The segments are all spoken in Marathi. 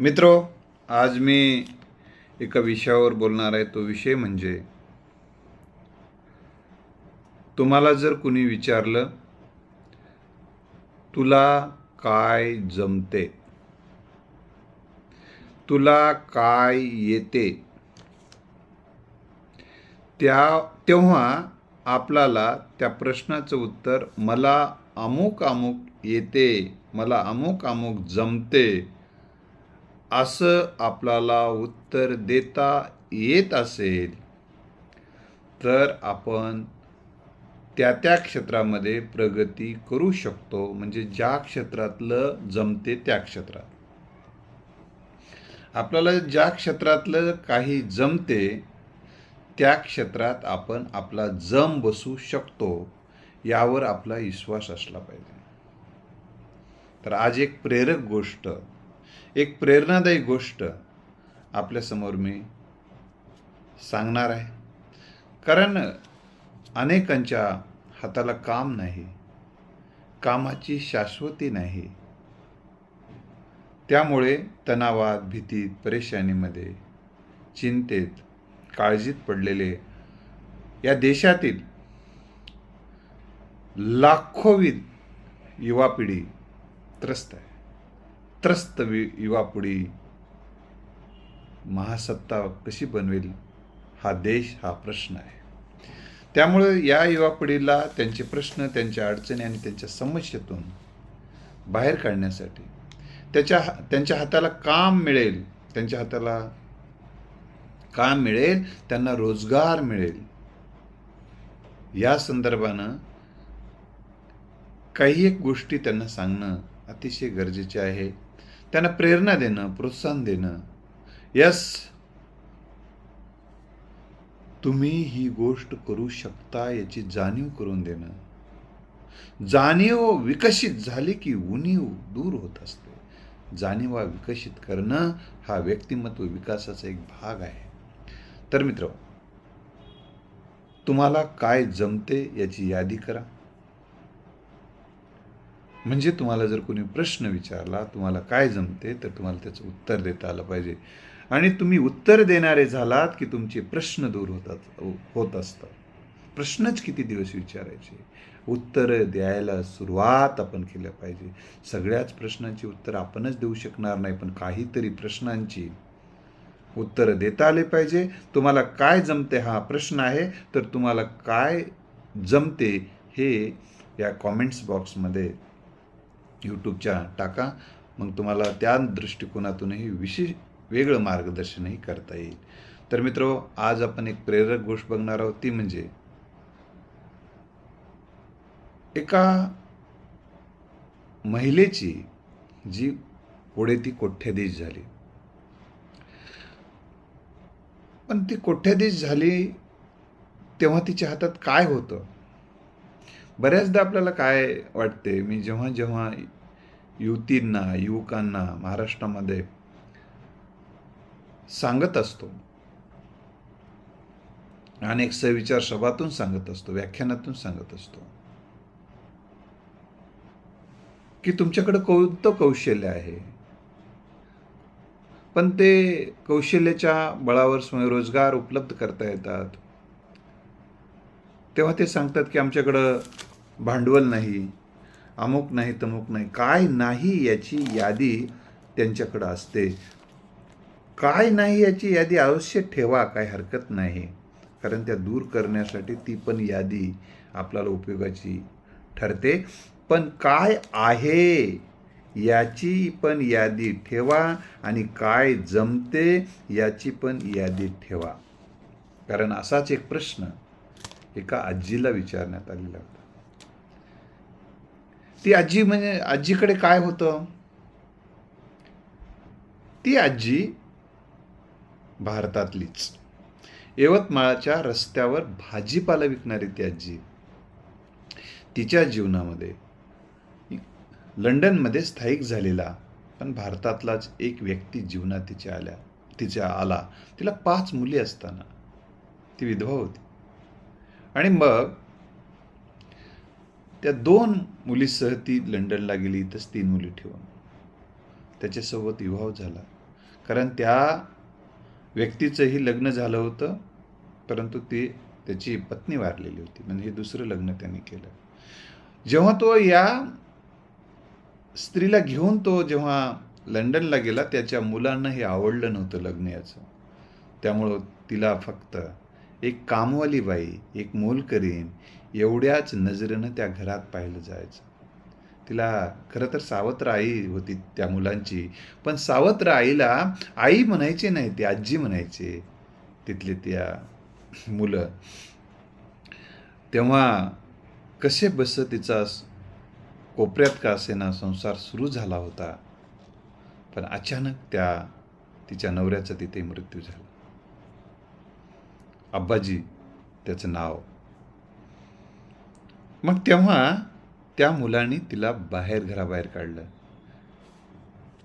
मित्रो आज मी एका विषयावर बोलणार आहे. तो विषय म्हणजे तुम्हाला जर कुणी विचारलं तुला काय जमते? तुला काय येते? त्या तेव्हा आपल्याला त्या प्रश्नाचं उत्तर मला अमुक अमुक येते मला अमुक अमुक जमते. असं आपल्याला उत्तर देता येत असेल तर आपण त्या त्या क्षेत्रामध्ये प्रगती करू शकतो म्हणजे ज्या क्षेत्रातलं जमते त्या क्षेत्रात. आपल्याला ज्या क्षेत्रातलं काही जमते त्या क्षेत्रात आपण आपला जम बसू शकतो यावर आपला विश्वास असला पाहिजे. तर आज एक प्रेरक गोष्ट एक प्रेरणादायी गोष्ट आपल्यासमोर मी सांगणार आहे. कारण अनेकांच्या हाताला काम नाही कामाची शाश्वती नाही. त्यामुळे तणावात भीतीत परेशानीमध्ये चिंतेत काळजीत पडलेले या देशातील लाखोविध युवा पिढी त्रस्त आहे. त्रस्त वि युवा महासत्ता कशी बनवेल हा देश हा प्रश्न आहे. त्यामुळे या युवा पिढीला त्यांचे प्रश्न त्यांच्या अडचणी आणि त्यांच्या समस्येतून बाहेर काढण्यासाठी त्याच्या त्यांच्या हाताला काम मिळेल त्यांच्या हाताला काम मिळेल त्यांना रोजगार मिळेल. या संदर्भानं काही एक गोष्टी त्यांना सांगणं अतिशय गरजेचे आहे. त्यांना प्रेरणा देणं प्रोत्साहन देणं. यस तुम्ही ही गोष्ट करू शकता याची जाणीव करून देणं. जाणीव विकसित झाली की उणीव दूर होत असते. जाणीवा विकसित करणं हा व्यक्तिमत्व विकासाचा एक भाग आहे. तर मित्र तुम्हाला काय जमते याची यादी करा. म्हणजे तुम्हाला जर कोणी प्रश्न विचारला तुम्हाला काय जमते तर तुम्हाला त्याचं उत्तर देता आलं पाहिजे. आणि तुम्ही उत्तर देणारे झालात की तुमचे प्रश्न दूर होतात होत असतात. प्रश्नच किती दिवस विचारायचे? उत्तर द्यायला सुरुवात आपण केलं पाहिजे. सगळ्याच प्रश्नांची उत्तर आपणच देऊ शकणार नाही पण काहीतरी प्रश्नांची उत्तरं देता आले पाहिजे. तुम्हाला काय जमते हा प्रश्न आहे तर तुम्हाला काय जमते हे या कॉमेंट्स बॉक्समध्ये यूट्यूबच्या टाका. मग तुम्हाला त्या दृष्टिकोनातूनही विशेष वेगळं मार्गदर्शनही करता येईल. तर मित्र आज आपण एक प्रेरक गोष्ट बघणार आहोत. ती म्हणजे एका महिलेची जी पुढे ती कोठ्याधीश झाली. पण ती कोठ्याधीश झाली तेव्हा तिच्या हातात काय होतं? बऱ्याचदा आपल्याला काय वाटते मी जेव्हा जेव्हा युवतींना युवकांना महाराष्ट्रामध्ये सांगत असतो अनेक सविचार सभातून सांगत असतो व्याख्यानातून सांगत असतो की तुमच्याकडे कोणतं कौशल्य आहे पण ते कौशल्याच्या बळावर स्वयंरोजगार उपलब्ध करता येतात. तेव्हा ते सांगतात की आमच्याकडं भांडवल नाही अमुक नाही तमुक नाही काय नाही याची यादी त्यांच्याकडं असते. काय नाही याची यादी अवश्य ठेवा काय हरकत नाही. कारण त्या दूर करण्यासाठी ती पण यादी आपल्याला उपयोगाची ठरते. पण काय आहे याची पण यादी ठेवा आणि काय जमते याची पण यादी ठेवा. कारण असाच एक प्रश्न एका आजीला विचारण्यात आलेला होता. ती आजी म्हणजे आजीकडे काय होतं? ती आजी भारतातलीच. यवतमाळच्या रस्त्यावर भाजीपाला विकणारी ती आजी. तिच्या जीवनामध्ये लंडनमध्ये स्थायिक झालेला पण भारतातलाच एक व्यक्ती जीवनात तिच्या आल्या तिच्या आला. तिला पाच मुली असताना. ती विधवा होती. आणि मग त्या दोन मुलीसह ती लंडनला गेली इथंच तीन मुली ठेवून. त्याच्यासोबत विवाह झाला. कारण त्या व्यक्तीचंही लग्न झालं होतं परंतु ती त्याची पत्नी वारलेली होती. म्हणजे हे दुसरं लग्न त्यांनी केलं. जेव्हा तो या स्त्रीला घेऊन तो जेव्हा लंडनला गेला त्याच्या मुलांना हे आवडलं नव्हतं लग्न याचं. त्यामुळं तिला फक्त एक कामवाली बाई एक मोलकरीण एवढ्याच नजरेनं त्या घरात पाहिलं जायचं. तिला खरं तर सावत्र आई होती त्या मुलांची पण सावत्र आईला आई म्हणायचे नाही ती आजी म्हणायचे तिथले त्या मुलं. तेव्हा कसे बस तिचा कोपऱ्यात का असेना संसार सुरू झाला होता पण अचानक त्या तिच्या नवऱ्याचा तिथे मृत्यू झाला. अब्बाजी त्याचं नाव. मग तेव्हा त्या मुलांनी तिला बाहेर घराबाहेर काढलं.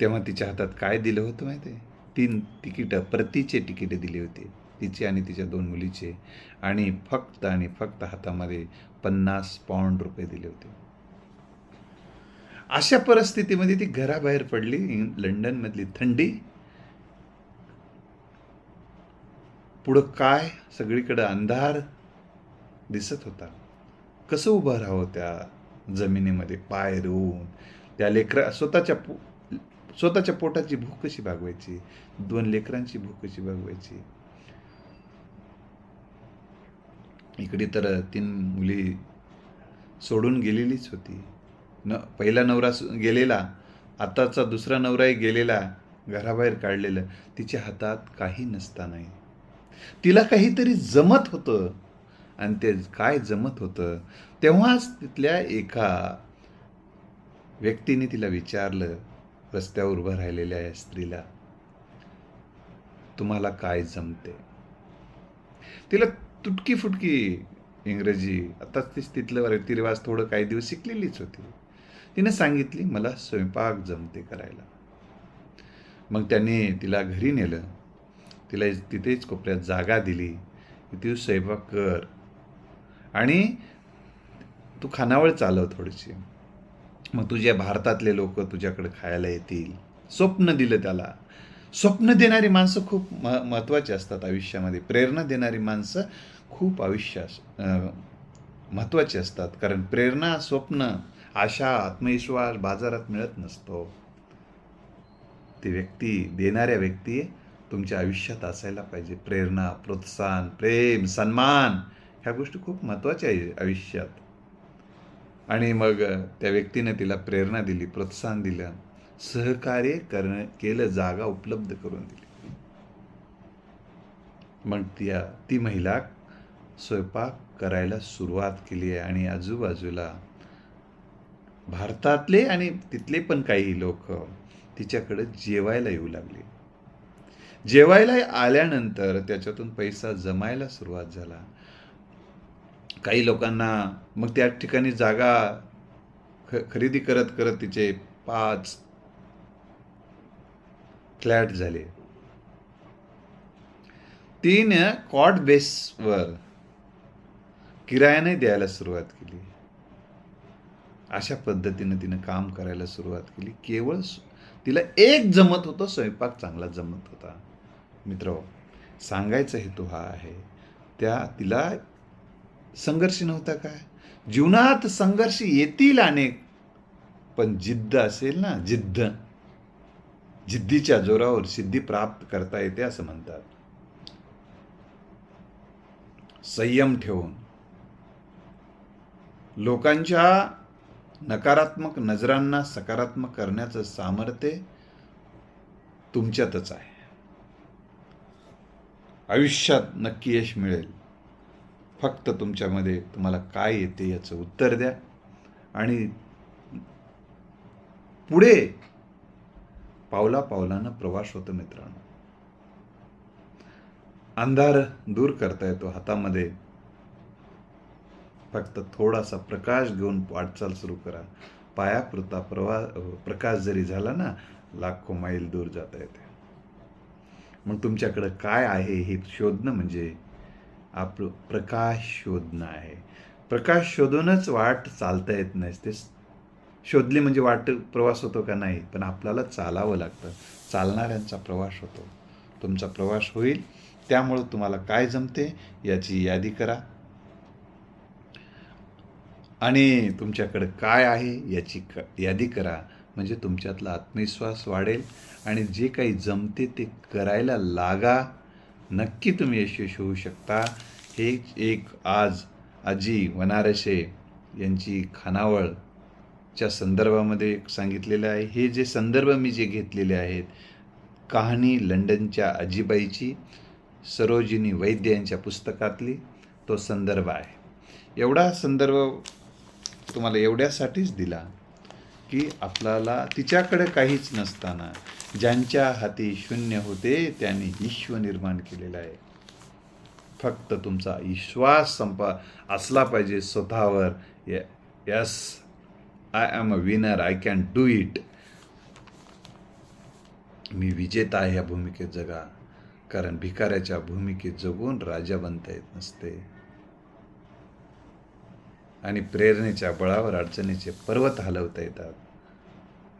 तेव्हा तिच्या हातात काय दिलं होतं माहिती आहे? तीन तिकीटं प्रतीचे तिकीटे दिले होते. तिचे आणि तिच्या दोन मुलीचे. आणि फक्त आणि फक्त हातामध्ये पन्नास पाऊंड रुपये दिले होते. अशा परिस्थितीमध्ये ती घराबाहेर पडली. लंडनमधली थंडी पुढं काय? सगळीकडं अंधार दिसत होता. कसं उभं राहावं त्या जमिनीमध्ये? पाय रोवून. त्या लेकरा स्वतःच्या पो स्वतःच्या पोटाची भूक कशी भागवायची? दोन लेकरांची भूक कशी भागवायची? इकडे तर तीन मुली सोडून गेलेलीच होती. न पहिला नवरा सु- गेलेला. आताचा दुसरा नवराही गेलेला. घराबाहेर काढलेलं. तिच्या हातात काही नसतानाही. तिला काहीतरी जमत होतं. आणि ते काय जमत होतं? तेव्हाच तिथल्या एका व्यक्तीने तिला विचारलं रस्त्यावर उभं राहिलेल्या या स्त्रीला तुम्हाला काय जमते? तिला तुटकी फुटकी इंग्रजी आताच तीच तिथलं रीतिरिवाज थोडं काही दिवस शिकलेलीच होती. तिने सांगितली मला स्वयंपाक जमते करायला. मग त्याने तिला घरी नेलं. तिला तिथेच कोपऱ्यात जागा दिली. तू स्वयंपाक कर. आणि तू खानावळ चालव थोडीशी. मग तुझ्या भारतातले लोक तुझ्याकडे खायला येतील. स्वप्न दिलं त्याला. स्वप्न देणारी माणसं खूप म महत्त्वाची असतात आयुष्यामध्ये. प्रेरणा देणारी माणसं खूप आयुष्यास महत्त्वाची असतात. कारण प्रेरणा स्वप्न आशा आत्मविश्वास बाजारात मिळत नसतो. ती व्यक्ती देणाऱ्या व्यक्ती तुमच्या आयुष्यात असायला पाहिजे. प्रेरणा प्रोत्साहन प्रेम सन्मान ह्या गोष्टी खूप महत्त्वाच्या आहे आयुष्यात. आणि मग त्या व्यक्तीने तिला प्रेरणा दिली प्रोत्साहन दिलं सहकार्य करणं केलं जागा उपलब्ध करून दिली. मग त्या ती महिला स्वयंपाक करायला सुरुवात केली आहे आणि आजूबाजूला भारतातले आणि तिथले पण काही लोक तिच्याकडे जेवायला येऊ लागले. जेवायला आल्यानंतर त्याच्यातून पैसा जमायला सुरुवात झाला. काही लोकांना मग त्या ठिकाणी जागा ख खरेदी करत करत तिचे पाच फ्लॅट झाले. तीन कॉट बेसवर किरायाने द्यायला सुरुवात केली. अशा पद्धतीनं तिनं काम करायला सुरुवात केली. केवळ तिला एक जमत होतं स्वयंपाक चांगला जमत होता. मित्र सांगायचा हेतू हा आहे. त्या तिला संघर्ष नव्हता काय? जीवनात संघर्ष येतील अनेक पण जिद्द असेल ना जिद्द. जिद्दीच्या जोरावर सिद्धी प्राप्त करता येते असं म्हणतात. संयम ठेवून. लोकांच्या नकारात्मक नजरांना सकारात्मक करण्याचं सामर्थ्य तुमच्यातच आहे. आयुष्यात नक्की यश मिळेल. फक्त तुमच्यामध्ये तुम्हाला काय येते याचं उत्तर द्या. आणि पुढे पावला पावलानं प्रवास होतो मित्रांनो. अंधार दूर करता येतो हातामध्ये. फक्त थोडासा प्रकाश घेऊन वाटचाल सुरू करा. पायापुरता प्रवा प्रकाश जरी झाला ना लाखो मैल दूर जाता येते. मग तुमच्याकडं काय आहे हे शोधणं म्हणजे आपलं प्रकाश शोधणं आहे. प्रकाश शोधूनच वाट चालता येत नसते ते शोधली म्हणजे वाट प्रवास होतो का नाही? पण आपल्याला चालावं लागतं. चालणाऱ्यांचा प्रवास होतो. तुमचा प्रवास होईल. त्यामुळं तुम्हाला काय जमते याची यादी करा. आणि तुमच्याकडं काय आहे याची क यादी करा. म्हणजे तुमच्यातला आत्मविश्वास वाढेल आणि जे काही जमते ते करायला लागा. नक्की तुम्ही यशस्वी होऊ शकता. हे एक आज आजी वनारसे यांची खानावळच्या संदर्भामध्ये सांगितलेलं आहे. हे जे संदर्भ मी जे घेतलेले आहेत कहाणी लंडनच्या आजीबाईची सरोजिनी वैद्य यांच्या पुस्तकातली तो संदर्भ आहे. एवढा संदर्भ तुम्हाला एवढ्यासाठीच दिला. की आपल्याला तिच्याकडे काहीच नसताना ज्यांच्या हाती शून्य होते त्यांनी विश्व निर्माण केलेलं आहे. फक्त तुमचा विश्वास संपा असला पाहिजे स्वतःवर. Yes I am a winner I can do it मी विजेता आहे या भूमिकेत जगा कारण भिकाऱ्याच्या भूमिकेत जगून राजा बनता येत नसते. आणि प्रेरणेच्या बळावर अडचणीचे पर्वत हलवता येतात.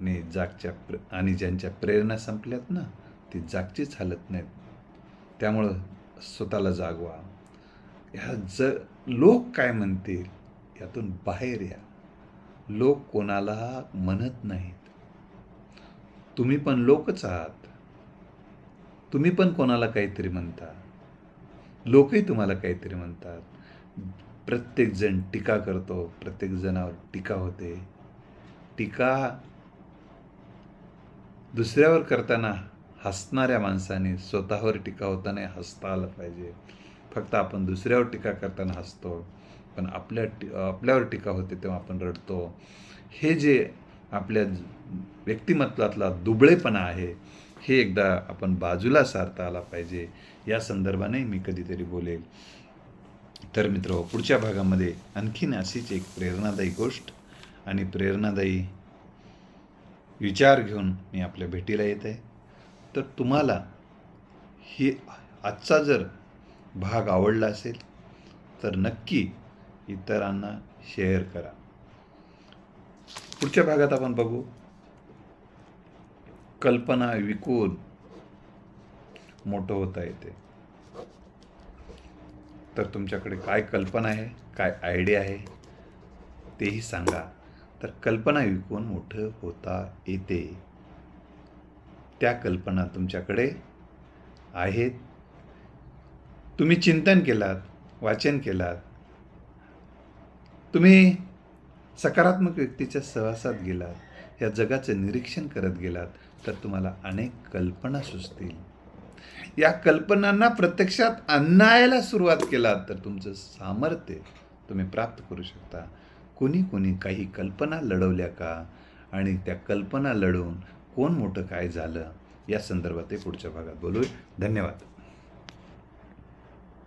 आणि जागच्या प्र आणि ज्यांच्या प्रेरणा संपल्यात ना ती जागचीच हलत नाहीत. त्यामुळं स्वतःला जागवा. ह्या ज लोक काय म्हणतील यातून बाहेर या. लोक कोणाला म्हणत नाहीत. तुम्ही पण लोकच आहात. तुम्ही पण कोणाला काहीतरी म्हणता. लोकही तुम्हाला काहीतरी म्हणतात. प्रत्येकजण टीका करतो प्रत्येक जणावर टीका होते. टीका दुसऱ्यावर करताना हसणाऱ्या माणसाने स्वतःवर टीका होताना हसता आलं पाहिजे. फक्त आपण दुसऱ्यावर टीका करताना हसतो पण आपल्या टी आपल्यावर टीका होते तेव्हा आपण रडतो. हे जे आपल्या व्यक्तिमत्वातला दुबळेपणा आहे हे एकदा आपण बाजूला सारता आला पाहिजे. या संदर्भाने मी कधीतरी बोलेल. तर मित्र पुढच्या भागामध्ये आणखीन अशीच एक प्रेरणादायी गोष्ट आणि प्रेरणादायी विचार घेऊन मी आपल्या भेटीला येत आहे. तर तुम्हाला ही आजचा जर भाग आवडला असेल तर नक्की इतरांना शेअर करा. पुढच्या भागात आपण बघू. कल्पना विकून मोठं होता येते. तर तुमच्याकडे काय कल्पना आहे? काय आयडिया आहे? तेही सांगा. तर कल्पना विकून मोठं होता येते. त्या कल्पना तुमच्याकडे आहेत. तुम्ही चिंतन केलात वाचन केलात. तुम्ही सकारात्मक व्यक्तीच्या सहवासात गेलात. या जगाचं निरीक्षण करत गेलात. तर तुम्हाला अनेक कल्पना सुचतील. या कल्पनांना प्रत्यक्षात आणायला सुरुवात केलात तर तुमचं सामर्थ्य तुम्ही प्राप्त करू शकता. कोणी कोणी काही कल्पना लढवल्या का? आणि त्या कल्पना लढवून कोण मोठं काय झालं? या संदर्भात ते पुढच्या भागात बोलूया. धन्यवाद.